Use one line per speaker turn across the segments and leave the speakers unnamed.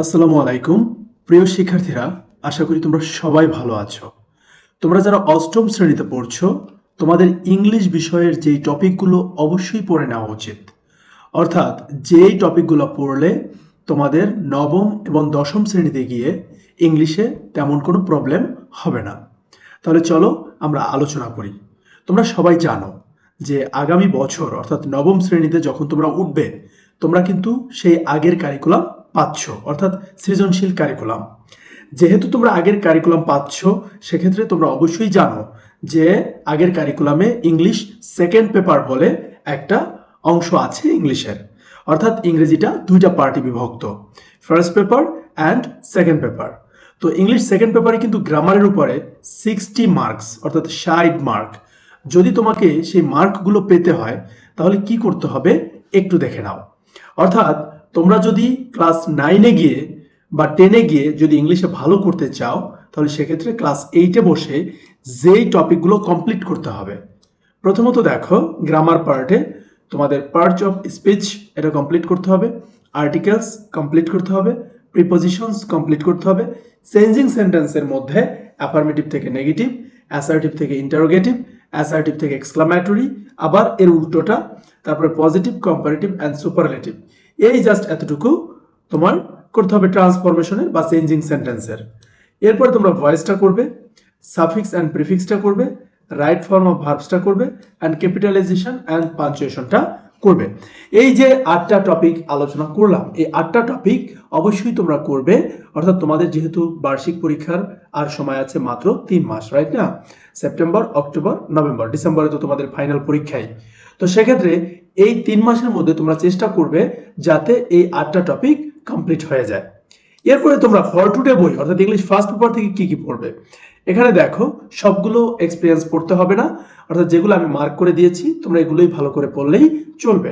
আসসালামু আলাইকুম। প্রিয় শিক্ষার্থীরা, আশা করি তোমরা সবাই ভালো আছো। তোমরা যারা অষ্টম শ্রেণীতে পড়ছো, তোমাদের ইংলিশ বিষয়ের যেই টপিকগুলো অবশ্যই পড়ে নেওয়া উচিত। অর্থাৎ যেই টপিকগুলো পড়লে তোমাদের নবম এবং দশম শ্রেণীতে গিয়ে ইংলিশে তেমন কোনো প্রবলেম হবে না। তাহলে চলো আমরা আলোচনা করি। তোমরা সবাই জানো যে আগামী বছর, অর্থাৎ নবম শ্রেণীতে যখন তোমরা উঠবে, তোমরা কিন্তু সেই আগের কারিকুলাম পাচ্ছ, অর্থাৎ সৃজনশীল কারিকুলাম যেহেতু তোমরা আগের কারিকুলাম পাচ্ছ, সেক্ষেত্রে তোমরা অবশ্যই জানো যে আগের কারিকুলামে ইংলিশ সেকেন্ড পেপার বলে একটা অংশ আছে ইংলিশের অর্থাৎ ইংরেজিটা দুইটা পার্টি বিভক্ত first paper and second paper তো ইংলিশ সেকেন্ড পেপারে কিন্তু গ্রামারের উপরে সিক্সটি মার্কস অর্থাৎ ষাট মার্ক যদি তোমাকে সেই মার্কগুলো পেতে হয়, তাহলে কি করতে হবে? একটু দেখে নাও। অর্থাৎ তোমরা যদি ক্লাস নাইনে গিয়ে বা টেনে গিয়ে যদি ইংলিশে ভালো করতে চাও, তাহলে সেক্ষেত্রে ক্লাস এইটে বসে যেই টপিকগুলো কমপ্লিট করতে হবে। প্রথমত দেখো গ্রামার পার্টে তোমাদের পার্টস অফ স্পিচ এটা কমপ্লিট করতে হবে আর্টিকেলস কমপ্লিট করতে হবে প্রিপোজিশনস কমপ্লিট করতে হবে চেঞ্জিং সেন্টেন্সের মধ্যে অ্যাফার্মেটিভ থেকে নেগেটিভ অ্যাসার্টিভ থেকে ইন্টারোগেটিভ অ্যাসার্টিভ থেকে এক্সক্লামেটরি আবার এর উল্টোটা, তারপরে পজিটিভ কম্পারেটিভ অ্যান্ড সুপারলেটিভ এই জাস্ট এতটুকু তোমার করতে হবে ট্রান্সফরমেশনের বা চেঞ্জিং সেন্টেন্সের এরপর তোমরা ভয়েসটা করবে সাফিক্স অ্যান্ড প্রিফিক্সটা করবে রাইট ফর্ম অফ ভার্বসটা করবে অ্যান্ড ক্যাপিটালাইজেশন অ্যান্ড পাঞ্চুয়েশনটা করবে। এই যে আটটা টপিক আলোচনা করলাম, এই আটটা টপিক অবশ্যই তোমরা করবে। অর্থাৎ তোমাদের যেহেতু বার্ষিক পরীক্ষার আর সময় আছে মাত্র তিন মাস রাইট না? সেপ্টেম্বর অক্টোবর নভেম্বর ডিসেম্বরে তো তোমাদের ফাইনাল পরীক্ষাই। তো সেক্ষেত্রে এই তিন মাসের মধ্যে তোমরা চেষ্টা করবে যাতে এই আটটা টপিক কমপ্লিট হয়ে যায়। এরপরে তোমরা ফর টুডে বই, অর্থাৎ ইংলিশ ফার্স্ট পেপার থেকে কি কি পড়বে? এখানে দেখো, সবগুলো এক্সপিরিয়েন্স পড়তে হবে না, অর্থাৎ যেগুলো আমি মার্ক করে দিয়েছি, তোমরা এগুলোই ভালো করে পড়লেই চলবে।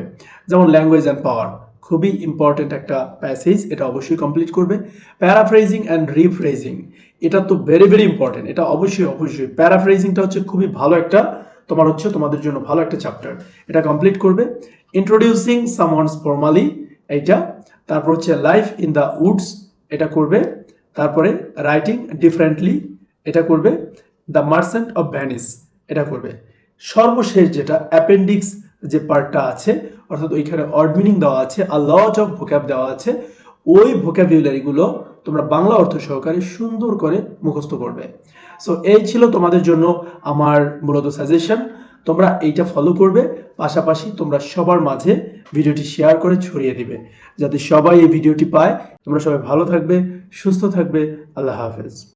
যেমন ল্যাঙ্গুয়েজ অ্যান্ড পাওয়ার খুবই ইম্পর্টেন্ট একটা প্যাসেজ এটা অবশ্যই কমপ্লিট করবে। প্যারাফ্রেজিং অ্যান্ড রিফ্রেজিং এটা তো ভেরি ভেরি ইম্পর্টেন্ট এটা অবশ্যই অবশ্যই। প্যারাফ্রেজিংটা হচ্ছে খুবই ভালো একটা, তোমার হচ্ছে, তোমাদের জন্য ভালো একটা চ্যাপ্টার এটা কমপ্লিট করবে। ইন্ট্রোডিউসিং সামওয়ানস ফর্মালি এইটা। তারপর হচ্ছে লাইফ ইন দ্য উডস এটা করবে, তারপরে রাইটিং ডিফারেন্টলি এটা করবে দ্য মার্সেন্ট অফ ভ্যানিস এটা করবে। সর্বশেষ যেটা অ্যাপেন্ডিক্স যে পার্টটা আছে, অর্থাৎ ওইখানে অর্ড মিনিং দেওয়া আছে আর লট অফ ভোক্যাব দেওয়া আছে, ওই ভোক্যাবুলারিগুলো তোমরা বাংলা অর্থ সহকারে সুন্দর করে মুখস্থ করবে। সো এই ছিল তোমাদের জন্য আমার মূলত সাজেশন তোমরা এইটা ফলো করবে পাশাপাশি তোমরা সবার মাঝে ভিডিওটি শেয়ার করে ছড়িয়ে দিবে। যাতে সবাই এই ভিডিওটি পায়। তোমরা সবাই ভালো থাকবে, সুস্থ থাকবে। আল্লাহ হাফেজ।